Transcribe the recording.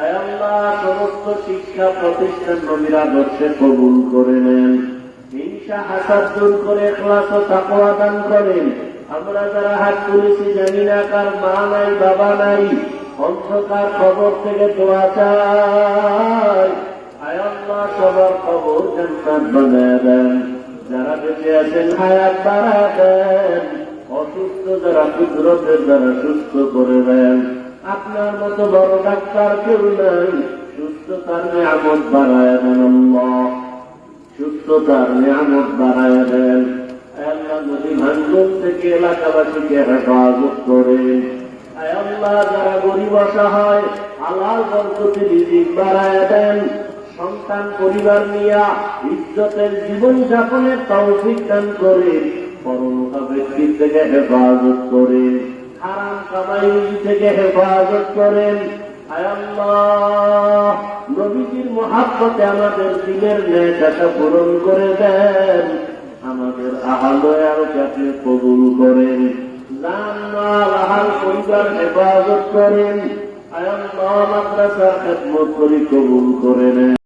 আয় আল্লাহ, সমস্ত শিক্ষা প্রতিষ্ঠান নবীর আদর্শে কবুল করে নেন। হিংসা, হাসাদ দূর করে ক্লাস ও তাকওয়া দান করেন। আমরা যারা হাত তুলেছি জানি না কার মা নাই, বাবা নাই। অন্ধকার খবর থেকে দোয়া চাই। আয় সবার খবর জান্নাত বানায় দেন। যারা বেঁচে আছেন, হায়াত বাড়া দেন। অসুস্থ যারা কুদরতের দ্বারা সুস্থ করে দেন। আপনার মতো বড় ডাক্তার কেউ নাই। সুস্থতার নিয়ামত বাড়ায় দেন সুস্থতার নিয়ামত বাড়ায় দেন। নদী ভাঙ্গন থেকে এলাকাবাসীকে হেফাজত আল্লাহ যারা গরিব হয় আল্লাহ বরকতি রিজিক বাড়ায় দেন। সন্তান, পরিবার নিয়া ইজ্জতের জীবন যাপনের তৌফিক দান করে করোনা ব্যক্তির থেকে হেফাজত হারাম কামাই থেকে হেফাজত করেন। নবীজির মহাব্বতে আমাদের দিলের নেশাটা পূরণ করে দেন। আমাদের আহালয় আরও আপনি কবুল করেন। হেফাজত করেন। আয় আল্লাহ, মাদ্রাসার খেদমত করি কবুল করে নেন।